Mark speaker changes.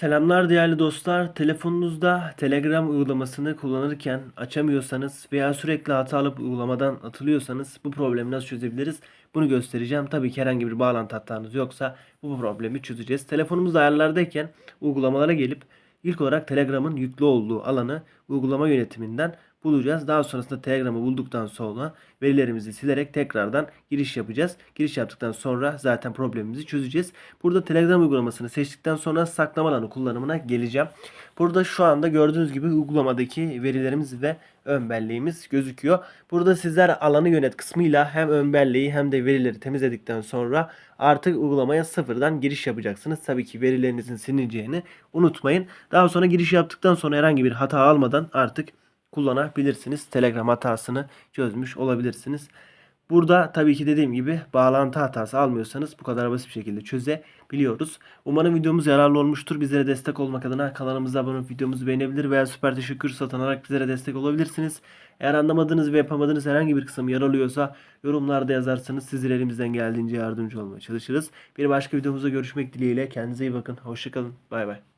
Speaker 1: Selamlar değerli dostlar. Telefonunuzda Telegram uygulamasını kullanırken açamıyorsanız veya sürekli hata alıp uygulamadan atılıyorsanız bu problemi nasıl çözebiliriz? Bunu göstereceğim. Tabii ki herhangi bir bağlantı hatanız yoksa bu problemi çözeceğiz. Telefonumuz ayarlardayken uygulamalara gelip ilk olarak Telegram'ın yüklü olduğu alanı uygulama yönetiminden bulacağız. Daha sonrasında Telegram'ı bulduktan sonra verilerimizi silerek tekrardan giriş yapacağız. Giriş yaptıktan sonra zaten problemimizi çözeceğiz. Burada Telegram uygulamasını seçtikten sonra saklama alanı kullanımına geleceğim. Burada şu anda gördüğünüz gibi uygulamadaki verilerimiz ve ön belleğimiz gözüküyor. Burada sizler alanı yönet kısmıyla hem ön belleği hem de verileri temizledikten sonra artık uygulamaya sıfırdan giriş yapacaksınız. Tabii ki verilerinizin silineceğini unutmayın. Daha sonra giriş yaptıktan sonra herhangi bir hata almadan artık kullanabilirsiniz. Telegram hatasını çözmüş olabilirsiniz. Burada tabii ki dediğim gibi bağlantı hatası almıyorsanız bu kadar basit bir şekilde çözebiliyoruz. Umarım videomuz yararlı olmuştur. Bizlere destek olmak adına kanalımıza abone olup videomuzu beğenebilir veya süper teşekkür satın alarak bizlere destek olabilirsiniz. Eğer anlamadığınız ve yapamadığınız herhangi bir kısım yer alıyorsa yorumlarda yazarsanız sizlere elimizden geldiğince yardımcı olmaya çalışırız. Bir başka videomuzda görüşmek dileğiyle. Kendinize iyi bakın. Hoşçakalın. Bay bay.